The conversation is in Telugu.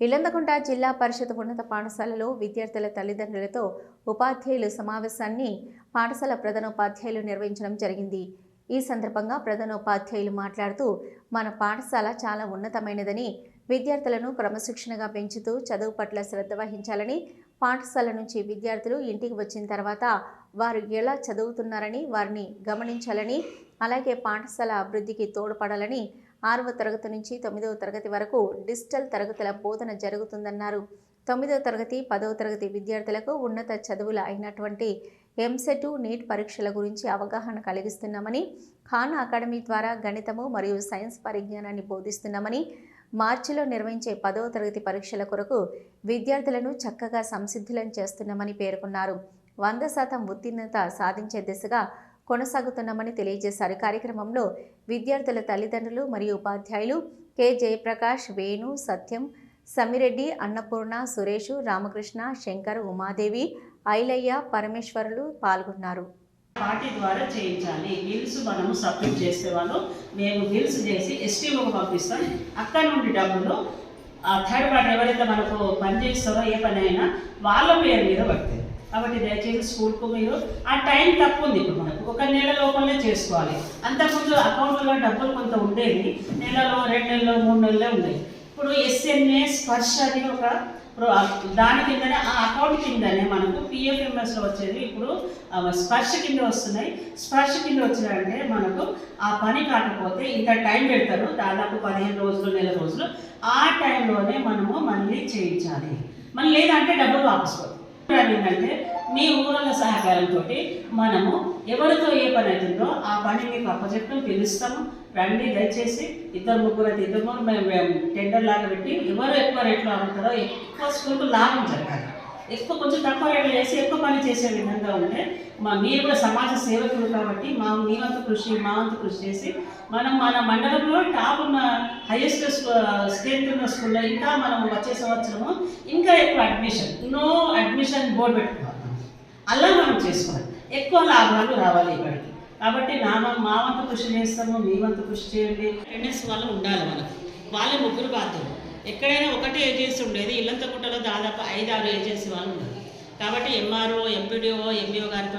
ఇలందకుంట జిల్లా పరిషత్ ఉన్నత పాఠశాలలో విద్యార్థుల తల్లిదండ్రులతో ఉపాధ్యాయులు సమావేశాన్ని పాఠశాల ప్రధానోపాధ్యాయులు నిర్వహించడం జరిగింది. ఈ సందర్భంగా ప్రధానోపాధ్యాయులు మాట్లాడుతూ మన పాఠశాల చాలా ఉన్నతమైనదని విద్యార్థులను క్రమశిక్షణగా పెంచుతూ చదువు పట్ల శ్రద్ధ వహించాలని పాఠశాల నుంచి విద్యార్థులు ఇంటికి వచ్చిన తర్వాత వారు ఎలా చదువుతున్నారని వారిని గమనించాలని అలాగే పాఠశాల అభివృద్ధికి తోడ్పడాలని ఆరవ తరగతి నుంచి తొమ్మిదవ తరగతి వరకు డిజిటల్ తరగతుల బోధన జరుగుతుందన్నారు. తొమ్మిదవ తరగతి పదవ తరగతి విద్యార్థులకు ఉన్నత చదువులు అయినటువంటి ఎంసెట్ నీట్ పరీక్షల గురించి అవగాహన కలిగిస్తున్నామని ఖాన్ అకాడమీ ద్వారా గణితము మరియు సైన్స్ పరిజ్ఞానాన్ని బోధిస్తున్నామని మార్చిలో నిర్వహించే పదవ తరగతి పరీక్షల కొరకు విద్యార్థులను చక్కగా సంసిద్ధులను చేస్తున్నామని పేర్కొన్నారు. వంద శాతం ఉత్తీర్ణత సాధించే దిశగా కొనసాగుతున్నామని తెలియజేశారు. కార్యక్రమంలో విద్యార్థుల తల్లిదండ్రులు మరియు ఉపాధ్యాయులు కె. జయప్రకాష్ వేణు సత్యం సమిరెడ్డి అన్నపూర్ణ సురేషు రామకృష్ణ శంకర్ ఉమాదేవి ఐలయ్య పరమేశ్వరులు పాల్గొన్నారు. పార్టీ ద్వారా చేయించాలి. బిల్స్ మనము సబ్మిట్ చేసే వాళ్ళు మేము బిల్స్ చేసి ఎస్టీఓకి పంపిస్తాం. అక్కడ నుండి డబ్బులు ఆ థర్డ్ పార్టీ ఎవరైతే మనకు పనిచేస్తారో ఏ పని అయినా వాళ్ళ పేరు మీద పడుతుంది కాబట్టి దయచేసి స్కూల్కు మీరు ఆ టైం తక్కువ ఉంది ఇప్పుడు మనకు. ఒక నెల లోపలనే చేసుకోవాలి. అంతకుముందు అకౌంట్లో డబ్బులు కొంత ఉండేవి. నెలలో రెండు నెలలో మూడు నెలలే ఉన్నాయి ఇప్పుడు ఎస్ఎన్ఏ స్పర్శ అని ఒక దాని కిందనే ఆ అకౌంట్ కిందనే మనకు పిఎఫ్ఎంఎస్లో వచ్చేది ఇప్పుడు స్పర్శ కింద వస్తున్నాయి. స్పర్శ కింద వచ్చినాయంటే మనకు ఆ పని కాకపోతే ఇంత టైం పెడతారు. దాదాపు పదిహేను రోజులు నెల రోజులు. ఆ టైంలోనే మనము మళ్ళీ చేయించాలి. మళ్ళీ లేదంటే డబ్బులు వాపసు పోతాయి. ఏంటంటే మీ ఊరల సహకారంతో మనము ఎవరితో ఏ పని అవుతుందో ఆ పని మీకు అప్పచెప్పడం పిలుస్తాము రండి దయచేసి ఇద్దరు ముగ్గురు అయితే ఇద్దరు ముగ్గురు మేము మేము టెండర్ లాగా పెట్టి ఎవరు ఎక్కువ రేట్లో అమ్ముతారో ఎక్కువ స్కూల్కు లాభం జరగాలి. ఎక్కువ కొంచెం తక్కువ రేట్లు చేసి ఎక్కువ పని చేసే విధంగా ఉంటే మా మీరు కూడా సమాజ సేవకులు కాబట్టి మా మీ వంతు కృషి మా వంతు కృషి చేసి మనం మన మండలంలో టాప్ ఉన్న హైయెస్ట్ స్ట్రెంత్ ఉన్న స్కూల్లో ఇంకా మనం వచ్చే సంవత్సరము ఇంకా ఎక్కువ అడ్మిషన్ నో అడ్మిషన్ బోర్డు పెట్టుకోవాలి. అలా మనం చేసుకోవాలి. ఎక్కువ లాభాలు రావాలి ఇక్కడికి. కాబట్టి నా మా వంతు కృషి చేస్తాము మీ వంతు కృషి చేయండి. అటెండెన్స్ వాళ్ళు ఉండాలి మనకు. వాళ్ళ ముగ్గురు బాధ్యులు. ఎక్కడైనా ఒకటే ఏజెన్సీ ఉండేది. ఇల్లంతకుంటలో దాదాపు ఐదు ఆరు ఏజెన్సీ వాళ్ళు ఉన్నారు. కాబట్టి ఎంఆర్ఓ ఎంపీడీఓ ఎంబీఓ గారితో